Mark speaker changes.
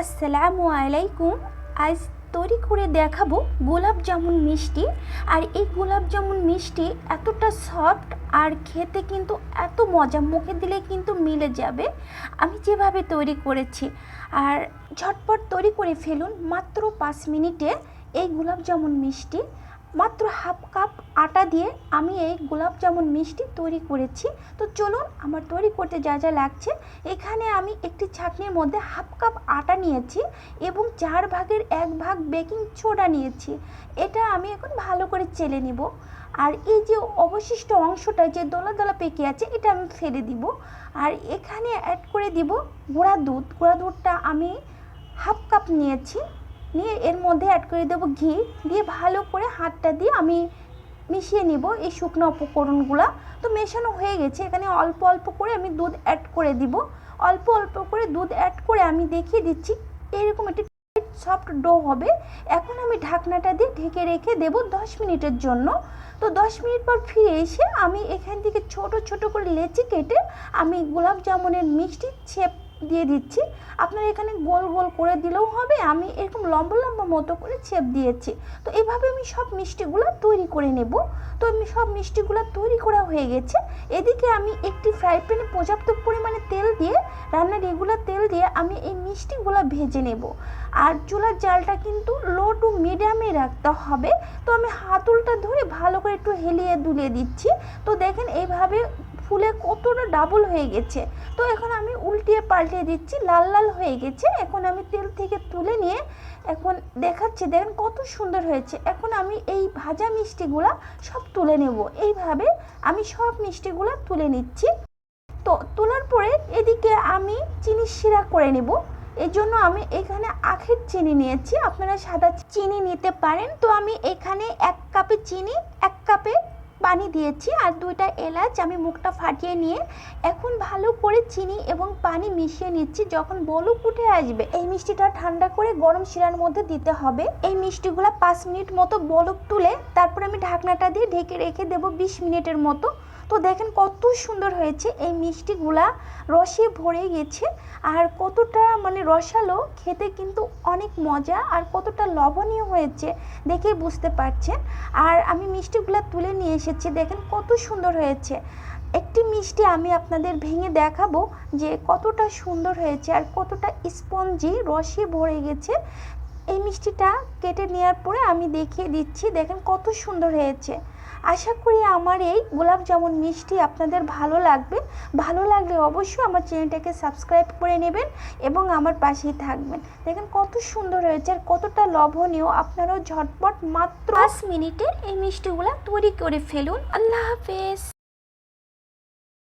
Speaker 1: আসসালামু আলাইকুম। আজ তৈরি করে দেখাবো গোলাপ জামুন মিষ্টি। আর এই গোলাপ জামুন মিষ্টি এতটা সফট আর খেতে কিন্তু এত মজা, মুখে দিলে কিন্তু মিলে যাবে। আমি যেভাবে তৈরি করেছি, আর ঝটপট তৈরি করে ফেলুন মাত্র পাঁচ মিনিটে এই গোলাপ জামুন মিষ্টি। মাত্র হাফ কাপ আটা দিয়ে আমি এই গোলাপ জামুন মিষ্টি তৈরি করেছি। তো চলুন আমার তৈরি করতে যা যা লাগছে, এখানে আমি একটি ছাঁকনির মধ্যে হাফ কাপ আটা নিয়েছি এবং চার ভাগের এক ভাগ বেকিং সোডা নিয়েছি। এটা আমি এখন ভালো করে চেলে নিব। আর এই যে অবশিষ্ট অংশটা যে দলা দলা পেকে আছে, এটা আমি ফেলে দিব। আর এখানে অ্যাড করে দিব গুঁড়া দুধ। গুঁড়া দুধটা আমি হাফ কাপ নিয়েছি। নিয়ে এর মধ্যে অ্যাড করে দেবো ঘি। দিয়ে ভালো করে হাতটা দিয়ে আমি মিশিয়ে নিব এই শুকনো উপকরণগুলো। তো মেশানো হয়ে গেছে। এখানে অল্প অল্প করে আমি দুধ অ্যাড করে দিব। অল্প অল্প করে দুধ অ্যাড করে আমি দেখিয়ে দিচ্ছি, এরকম একটি সফট ডো হবে। এখন আমি ঢাকনাটা দিয়ে ঢেকে রেখে দেব দশ মিনিটের জন্য। তো দশ মিনিট পর ফিরে এসে আমি এখান থেকে ছোট ছোট করে লেচি কেটে আমি গোলাপ জামুনের মিষ্টি ছেপ দিয়ে দিচ্ছি। আপনার এখানে গোল গোল করে দিলেও হবে। আমি এরকম লম্বা লম্বা মতো করে ছেপ দিয়েছি। তো এইভাবে আমি সব মিষ্টিগুলো তৈরি করে নেব। তো আমি সব মিষ্টিগুলো তৈরি করা হয়ে গেছে। এদিকে আমি একটি ফ্রাই প্যানে পর্যাপ্ত পরিমাণে তেল দিয়ে রান্নার রেগুলার তেল দিয়ে আমি এই মিষ্টিগুলো ভেজে নেব। আর চুলার জালটা কিন্তু লো টু মিডিয়ামে রাখতে হবে। তো আমি হাতুলটা ধরে ভালো করে একটু হেলিয়ে দুলিয়ে দিচ্ছি। তো দেখেন এইভাবে ফুলে কতটা ডাবল হয়ে গেছে। তো এখন আমি উল্টিয়ে পাল্টিয়ে দিচ্ছি, লাল লাল হয়ে গেছে। এখন আমি তেল থেকে তুলে নিয়ে এখন দেখাচ্ছি, দেখেন কত সুন্দর হয়েছে। এখন আমি এই ভাজা মিষ্টিগুলা সব তুলে নেব। এইভাবে আমি সব মিষ্টিগুলা তুলে নিচ্ছি। তো তোলার পরে এদিকে আমি চিনি শিরা করে নেব। এই জন্য আমি এখানে আখের চিনি নিয়েছি। আপনারা সাদা চিনি নিতে পারেন। তো আমি এখানে এক কাপে চিনি, এক কাপে পানি দিয়েছি আর দুইটা এলাচ আমি মুখটা ফাটিয়ে নিয়ে এখন ভালো করে চিনি এবং পানি মিশিয়ে নিচ্ছি। যখন বলক উঠে আসবে, এই মিষ্টিটা ঠান্ডা করে গরম শিরার মধ্যে দিতে হবে। এই মিষ্টিগুলো পাঁচ মিনিট মতো বলক তুলে তারপর আমি ঢাকনাটা দিয়ে ঢেকে রেখে দেবো বিশ মিনিটের মতো। তো দেখেন কত সুন্দর হয়েছে এই মিষ্টিগুলা। রসে ভরে গেছে আর কতটা মানে রসালো, খেতে কিন্তু অনেক মজা আর কতটা লবণীয় হয়েছে দেখেই বুঝতে পারছেন। আর আমি মিষ্টিগুলা তুলে নিয়ে এসেছি, দেখেন কত সুন্দর হয়েছে। একটি মিষ্টি আমি আপনাদের ভেঙে দেখাবো যে কতটা সুন্দর হয়েছে আর কতটা স্পঞ্জি রসে ভরে গেছে। এই মিষ্টিটা কেটে নেওয়ার পরে আমি দেখিয়ে দিচ্ছি, দেখেন কত সুন্দর হয়েছে। আশা করি আমার এই গোলাপ জামুন মিষ্টি আপনাদের ভালো লাগবে। ভালো লাগলে অবশ্যই আমার চ্যানেলটাকে সাবস্ক্রাইব করে নেবেন এবং আমার পাশেই থাকবেন। দেখেন কত সুন্দর হয়েছে আর কতটা লবণীয় আপনারাও ঝটপট মাত্র পাঁচ মিনিটে এই মিষ্টিগুলো তৈরি করে ফেলুন। আল্লাহ হাফেজ।